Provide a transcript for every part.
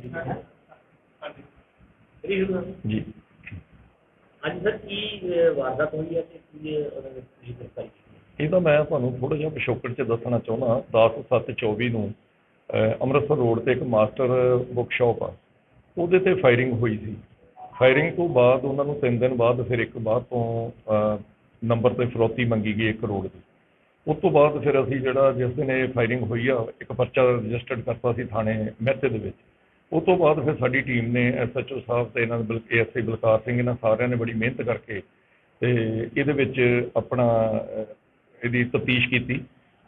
ਜੀ ਹਾਂਜੀ ਸਰ ਕੀ ਅਹ, ਵਾਰਦਾਤ ਹੋਈ ਹੈ ਤੇ ਕੀ ਇਹ ਉਹਨਾਂ ਨੇ ਪੁਲਿਸ ਗ੍ਰਿਫਤਾਰੀ ਕੀਤੀ ਹੈ? ਇਹ ਤਾਂ ਮੈਂ ਤੁਹਾਨੂੰ ਥੋੜਾ ਜਿਹਾ ਪਿਛੋਕੜ ਚ ਦੱਸਣਾ ਚਾਹੁੰਦਾ 10/7/24 ਨੂੰ ਅੰਮ੍ਰਿਤਸਰ ਰੋਡ ਤੇ ਇੱਕ ਮਾਸਟਰ ਬੁੱਕ ਸ਼ਾਪ ਆ। ਉਹਦੇ ਤੇ ਫਾਇਰਿੰਗ ਹੋਈ ਸੀ। ਫਾਇਰਿੰਗ ਤੋਂ ਬਾਅਦ ਉਹਨਾਂ ਨੂੰ 3 ਦਿਨ ਬਾਅਦ ਫਿਰ ਇੱਕ ਬਾਅਦ ਤੋਂ ਨੰਬਰ ਤੇ ਫਰੋਤੀ ਮੰਗੀ ਗਈ 1 ਕਰੋੜ ਦੀ। ਉਸ ਤੋਂ ਬਾਅਦ ਫਿਰ ਅਸੀਂ ਜਿਹੜਾ ਜਿਸ ਦਿਨ ਇਹ ਫਾਇਰਿੰਗ ਹੋਈ ਆ ਇੱਕ ਪਰਚਾ ਰਜਿਸਟਰਡ ਕਰਤਾ ਸੀ ਥਾਣੇ ਮਹਿਤੇ ਦੇ ਵਿੱਚ। ਉਹ ਤੋਂ ਬਾਅਦ ਫਿਰ ਸਾਡੀ ਟੀਮ ਨੇ ਐਸਐਚਓ ਸਾਹਿਬ ਤੇ ਇਹਨਾਂ ਦੇ ਏਐਸਆਈ ਬਲਕਾਰ ਸਿੰਘ, ਇਹਨਾਂ ਸਾਰਿਆਂ ਨੇ ਬੜੀ ਮਿਹਨਤ ਕਰਕੇ ਤੇ ਇਹਦੇ ਵਿੱਚ ਆਪਣਾ ਇਹਦੀ ਤਫਤੀਸ਼ ਕੀਤੀ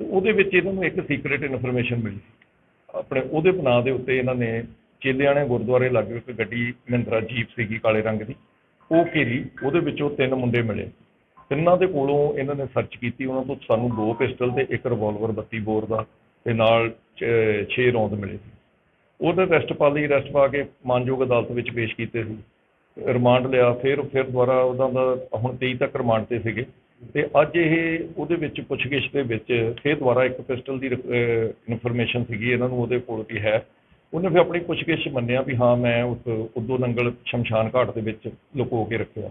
ਤੇ ਉਹਦੇ ਵਿੱਚ ਇਹਨਾਂ ਨੂੰ ਇੱਕ ਸੀਕ੍ਰੀਟ ਇਨਫੋਰਮੇਸ਼ਨ ਮਿਲੀ। ਆਪਣੇ ਉਹਦੇ ਬਣਾ ਦੇ ਉੱਤੇ ਇਹਨਾਂ ਨੇ ਚੇਲਿਆਣੇ ਗੁਰਦੁਆਰੇ ਲਾਗੇ ਇੱਕ ਗੱਡੀ ਮਹਿੰਦਰਾ ਜੀਪ ਸੀਗੀ ਕਾਲੇ ਰੰਗ ਦੀ, ਉਹ ਘੇਰੀ, ਉਹਦੇ ਵਿੱਚੋਂ ਤਿੰਨ ਮੁੰਡੇ ਮਿਲੇ। ਤਿੰਨਾਂ ਦੇ ਕੋਲੋਂ ਇਹਨਾਂ ਨੇ ਸਰਚ ਕੀਤੀ, ਉਹਨਾਂ ਤੋਂ ਸਾਨੂੰ ਦੋ ਪਿਸਟਲ ਤੇ ਇੱਕ ਰਿਵਾਲਵਰ 32 ਬੋਰ ਦਾ ਤੇ ਨਾਲ 6 ਰੌਂਦ ਮਿਲੇ। ਸੀ ਉਹਦੇ ਅਰੈਸਟ ਪਾ ਲਈ ਅਰੈਸਟ ਪਾ ਕੇ ਮਾਨਯੋਗ ਅਦਾਲਤ ਵਿੱਚ ਪੇਸ਼ ਕੀਤੇ ਸੀ। ਰਿਮਾਂਡ ਲਿਆ, ਫਿਰ ਫਿਰ ਦੁਬਾਰਾ ਉਹਨਾਂ ਦਾ ਹੁਣ 23 ਤੱਕ ਰਿਮਾਂਡ ਤੇ ਸੀਗੇ। ਤੇ ਅੱਜ ਇਹ ਉਹਦੇ ਵਿੱਚ ਪੁੱਛਗਿੱਛ ਦੇ ਵਿੱਚ ਫਿਰ ਦੁਬਾਰਾ ਇੱਕ ਪਿਸਟਲ ਦੀ ਇਨਫੋਰਮੇਸ਼ਨ ਸੀਗੀ, ਇਹਨਾਂ ਨੂੰ ਉਹਦੇ ਕੋਲ ਵੀ ਹੈ। ਉਹਨੇ ਫਿਰ ਆਪਣੀ ਪੁੱਛਗਿੱਛ ਮੰਨਿਆ ਵੀ ਹਾਂ, ਮੈਂ ਉਸ ਉਦੋਂ ਨੰਗਲ ਸ਼ਮਸ਼ਾਨ ਘਾਟ ਦੇ ਵਿੱਚ ਲੁਕੋ ਕੇ ਰੱਖਿਆ।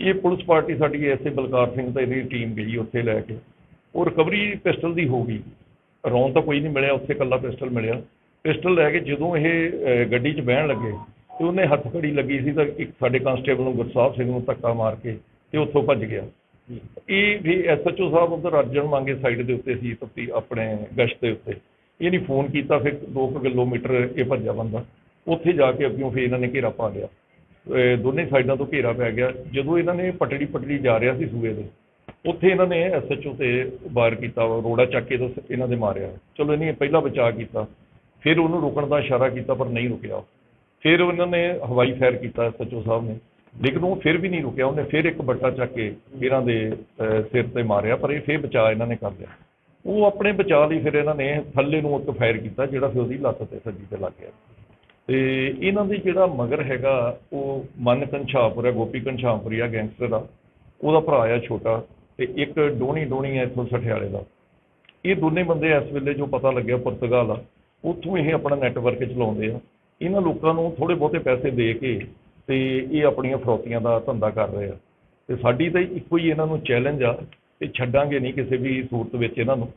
ਇਹ ਪੁਲਿਸ ਪਾਰਟੀ ਸਾਡੀ ਐਸਏ ਬਲਕਾਰ ਸਿੰਘ ਤੇ ਇਹਦੀ ਟੀਮ ਗਈ ਉੱਥੇ ਲੈ ਕੇ। ਉਹ ਰਿਕਵਰੀ ਪਿਸਟਲ ਦੀ ਹੋ ਗਈ। ਰੌਂਦ ਤਾਂ ਕੋਈ ਨਹੀਂ ਮਿਲਿਆ, ਉੱਥੇ ਇਕੱਲਾ ਪਿਸਟਲ ਮਿਲਿਆ। ਪਿਸਟਲ ਲੈ ਕੇ ਜਦੋਂ ਇਹ ਗੱਡੀ 'ਚ ਬਹਿਣ ਲੱਗੇ ਤੇ ਉਹਨੇ ਹੱਥ ਘੜੀ ਲੱਗੀ ਸੀ ਤਾਂ ਇੱਕ ਸਾਡੇ ਕਾਂਸਟੇਬਲ ਨੂੰ ਗੁਰਸਾਹਿਬ ਸਿੰਘ ਨੂੰ ਧੱਕਾ ਮਾਰ ਕੇ ਤੇ ਉੱਥੋਂ ਭੱਜ ਗਿਆ। ਇਹ ਵੀ ਐਸਐਚਓ ਸਾਹਿਬ ਉਧਰ ਅਰਜਨ ਮੰਗੇ ਸਾਈਡ ਦੇ ਉੱਤੇ ਸੀ ਤਪਤੀ ਆਪਣੇ ਗਸ਼ਤ ਦੇ ਉੱਤੇ। ਇਹ ਨਹੀਂ ਫੋਨ ਕੀਤਾ, ਫਿਰ 2 ਕਿਲੋਮੀਟਰ ਇਹ ਭੱਜਿਆ ਬੰਦਾ। ਉੱਥੇ ਜਾ ਕੇ ਅੱਗਿਓਂ ਫਿਰ ਇਹਨਾਂ ਨੇ ਘੇਰਾ ਪਾ ਲਿਆ। ਦੋਨੇ ਸਾਈਡਾਂ ਤੋਂ ਘੇਰਾ ਪੈ ਗਿਆ। ਜਦੋਂ ਇਹਨਾਂ ਨੇ ਪਟੜੀ ਪਟੜੀ ਜਾ ਰਿਹਾ ਸੀ ਸੂਏ ਦੇ, ਉੱਥੇ ਇਹਨਾਂ ਨੇ ਐਸਐਚਓ ਤੇ ਵਾਰ ਕੀਤਾ, ਰੋੜਾ ਚੱਕ ਕੇ ਤਾਂ ਇਹਨਾਂ ਦੇ ਮਾਰਿਆ। ਚਲੋ, ਇਹਨੇ ਪਹਿਲਾਂ ਬਚਾਅ ਕੀਤਾ। ਫਿਰ ਉਹਨੂੰ ਰੁਕਣ ਦਾ ਇਸ਼ਾਰਾ ਕੀਤਾ, ਪਰ ਨਹੀਂ ਰੁਕਿਆ ਫਿਰ ਉਹਨਾਂ ਨੇ ਹਵਾਈ ਫਾਇਰ ਕੀਤਾ ਐਸਐਚਓ ਸਾਹਿਬ ਨੇ। ਲੇਕਿਨ ਉਹ ਫਿਰ ਵੀ ਨਹੀਂ ਰੁਕਿਆ। ਉਹਨੇ ਫਿਰ ਇੱਕ ਬੱਟਾ ਚੱਕ ਕੇ ਇਹਨਾਂ ਦੇ ਸਿਰ ਤੇ ਮਾਰਿਆ, ਪਰ ਇਹ ਫਿਰ ਬਚਾਅ ਇਹਨਾਂ ਨੇ ਕਰ ਲਿਆ। ਉਹ ਆਪਣੇ ਬਚਾਅ ਲਈ ਫਿਰ ਇਹਨਾਂ ਨੇ ਥੱਲੇ ਨੂੰ ਇੱਕ ਫਾਇਰ ਕੀਤਾ, ਜਿਹੜਾ ਫਿਰ ਉਹਦੀ ਲੱਤ ਤੇ ਸੱਜੀ ਤੇ ਲੱਗ ਗਿਆ। ਤੇ ਇਹਨਾਂ ਦੇ ਜਿਹੜਾ ਮਗਰ ਹੈਗਾ, ਉਹ ਮਨ ਕੰਛਾਪੁਰ ਹੈ, ਗੋਪੀ ਕੰਛਾਪੁਰੀ ਆ, ਗੈਂਗਸਟਰ ਆ। ਉਹਦਾ ਭਰਾ ਆ ਛੋਟਾ ਤੇ ਇੱਕ ਡੋਣੀ ਡੋਣੀ ਹੈ ਇੱਥੋਂ ਸਠਿਆਲੇ ਦਾ। ਇਹ ਦੋਨੇ ਬੰਦੇ ਇਸ ਵੇਲੇ ਜੋ ਪਤਾ ਲੱਗਿਆ, ਪੁਰਤਗਾਲ ਆ। ਉੱਥੋਂ ਇਹ ਆਪਣਾ ਨੈਟਵਰਕ ਚਲਾਉਂਦੇ ਆ। ਇਹਨਾਂ ਲੋਕਾਂ ਨੂੰ ਥੋੜੇ ਬਹੁਤੇ ਪੈਸੇ ਦੇ ਕੇ ਤੇ ਇਹ ਆਪਣੀਆਂ ਫਰੋਤੀਆਂ ਦਾ ਧੰਦਾ ਕਰ ਰਹੇ ਆ। ਤੇ ਸਾਡੀ ਤਾਂ ਇੱਕੋ ਹੀ ਇਹਨਾਂ ਨੂੰ ਚੈਲੰਜ ਆ ਤੇ ਛੱਡਾਂਗੇ ਨਹੀਂ ਕਿਸੇ ਵੀ ਸੂਰਤ ਵਿੱਚ ਇਹਨਾਂ ਨੂੰ।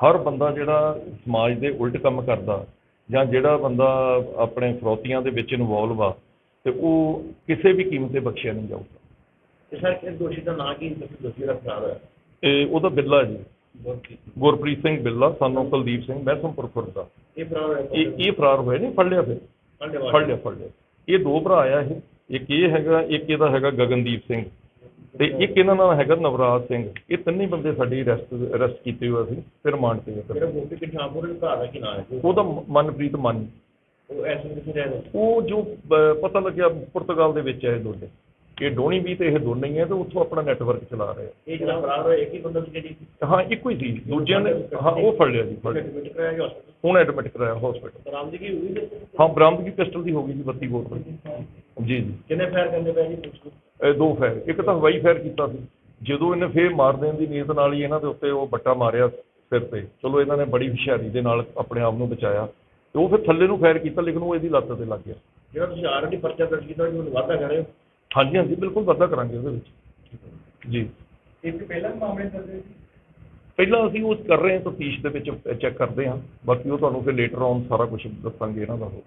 ਹਰ ਬੰਦਾ ਜਿਹੜਾ ਸਮਾਜ ਦੇ ਉਲਟ ਕੰਮ ਕਰਦਾ ਜਾਂ ਜਿਹੜਾ ਬੰਦਾ ਆਪਣੇ ਫਰੋਤੀਆਂ ਦੇ ਵਿੱਚ ਇਨਵੋਲਵ ਆ ਤੇ ਉਹ ਕਿਸੇ ਵੀ ਕੀਮਤ ਤੇ ਬਖਸ਼ਿਆ ਨਹੀਂ ਜਾਊਗਾ। ਸਰ ਇਹ ਦੋਸ਼ੀ ਦਾ ਨਾਂ ਕੀ ਤੁਸੀਂ ਦੋਸ਼ੀ ਦਾ ਫਰਾਰ ਹੋਇਆ। ਇਹ ਉਹਦਾ ਬਿੱਲਾ ਜੀ। ਗੁਰਪ੍ਰੀਤ ਸਿੰਘ ਬਿੱਲਾ ਸਾਨੂੰ ਕੁਲਦੀਪ ਸਿੰਘ ਮਹਿਸਮਪੁਰ ਖੁਰਦ ਦਾ ਇਹ ਫਰਾਰ ਹੋਇਆ ਇਹ ਇਹ ਫਰਾਰ ਹੋਏ ਨੇ ਫੜ ਲਿਆ ਫਿਰ। ਫੜ ਲਿਆ ਫੜ ਲਿਆ ਇਹ ਦੋ ਭਰਾ ਆ ਇਹ। ਇੱਕ ਇਹ ਹੈਗਾ ਇੱਕ ਇਹਦਾ ਹੈਗਾ ਗਗਨਦੀਪ ਸਿੰਘ। ਤੇ ਇੱਕ ਇਹਨਾਂ ਨਾਲ ਹੈਗਾ ਨਵਰਾਜ ਸਿੰਘ। ਇਹ ਤਿੰਨੇ ਬੰਦੇ ਸਾਡੀ ਅਰੈਸਟ ਅਰੈਸਟ ਕੀਤੇ ਹੋਏ ਸੀ ਫਿਰ ਰਿਮਾਂਡ ਤੇ ਜਿਹੜਾ ਗੋਪੀ ਕਿਸ਼ਾਪੁਰ ਦੇ ਘਰ ਦਾ ਕੀ ਨਾਮ ਹੈ ਉਹਦਾ ਮਨਪ੍ਰੀਤ ਮਨ। ਉਹ ਐਸੇ ਕਿੱਥੇ ਰਹਿੰਦੇ? ਉਹ ਜੋ ਪਤਾ ਲੱਗਿਆ ਪੁਰਤਗਾਲ ਦੇ ਵਿੱਚ ਹੈ ਇਹ ਦੋਨੇ। ਇਹ ਡੋਣੀ ਵੀ ਤੇ ਇਹ ਦੋਨੇ ਹੀ ਹੈ ਤੇ ਉੱਥੋਂ ਆਪਣਾ ਨੈਟਵਰਕ ਚਲਾ ਰਹੇ ਇਹ ਜਿਹੜਾ ਫਰਾਰ ਹੋਇਆ ਇੱਕ ਹੀ ਬੰਦਾ ਸੀ ਜਿਹੜੀ? ਆ ਹਾਂ ਇੱਕੋ ਹੀ ਸੀ। ਦੂਜਿਆਂ ਨੇ ਹਾਂ ਉਹ ਫੜ ਲਿਆ ਜੀ ਫੜ ਲਿਆ। ਐਡਮਿਟ ਕਰਾਇਆ ਗਿਆ ਹਸਪਤਾਲ ਹੁਣ ਐਡਮਿਟ ਕਰਾਇਆ ਹਸਪੀਟਲ ਬਰਾਮਦਗੀ ਹੋਈ ਤੇ ਹਾਂ ਬਰਾਮਦਗੀ ਪਿਸਟਲ ਦੀ ਹੋ ਗਈ ਜੀ 32 ਬੋਰ ਦੀ ਜੀ ਜੀ। ਕਿੰਨੇ ਫਾਇਰ ਕਰਨੇ ਪਏ ਜੀ ਪੁਲਿਸ ਨੂੰ? ਇਹ ਦੋ ਫਾਇਰ ਇੱਕ ਤਾਂ ਹਵਾਈ ਫਾਇਰ ਕੀਤਾ ਸੀ। ਜਦੋਂ ਇਹਨੇ ਫੇਰ ਮਾਰ ਦੇਣ ਦੀ ਨੀਅਤ ਨਾਲ ਹੀ ਇਹਨਾਂ ਦੇ ਉੱਤੇ ਉਹ ਬੱਟਾ ਮਾਰਿਆ ਸਿਰ ਤੇ। ਚਲੋ ਇਹਨਾਂ ਨੇ ਬੜੀ ਹੁਸ਼ਿਆਰੀ ਦੇ ਨਾਲ ਆਪਣੇ ਆਪ ਨੂੰ ਬਚਾਇਆ। ਤੇ ਉਹ ਫਿਰ ਥੱਲੇ ਨੂੰ ਫਾਇਰ ਕੀਤਾ ਲੇਕਿਨ ਉਹ ਇਹਦੀ ਲੱਤ ਤੇ ਲੱਗ ਗਿਆ। ਜਿਹੜਾ ਤੁਸੀਂ ਆਲਰੇਡੀ ਪਰਚਾ ਦਰਜ ਕੀਤਾ ਜੀ ਉਹਨੂੰ ਵਾਅਦਾ ਹੋ। ਹਾਂਜੀ ਹਾਂਜੀ ਬਿਲਕੁਲ ਵਾਧਾ ਕਰਾਂਗੇ ਉਹਦੇ ਵਿੱਚ। ਜੀ। ਇੱਕ ਪਹਿਲਾਂ ਮਾਮਲੇ ਦਰਜ ਸੀ? ਪਹਿਲਾਂ ਅਸੀਂ ਉਹ ਕਰ ਰਹੇ ਹਾਂ ਤਫਤੀਸ਼ ਦੇ ਵਿੱਚ ਚੈੱਕ ਕਰਦੇ ਹਾਂ। ਬਾਕੀ ਉਹ ਤੁਹਾਨੂੰ ਫਿਰ ਲੇਟਰ ਔਨ ਸਾਰਾ ਕੁਝ ਦੱਸਾਂਗੇ ਇਹਨਾਂ ਦਾ ਉਹ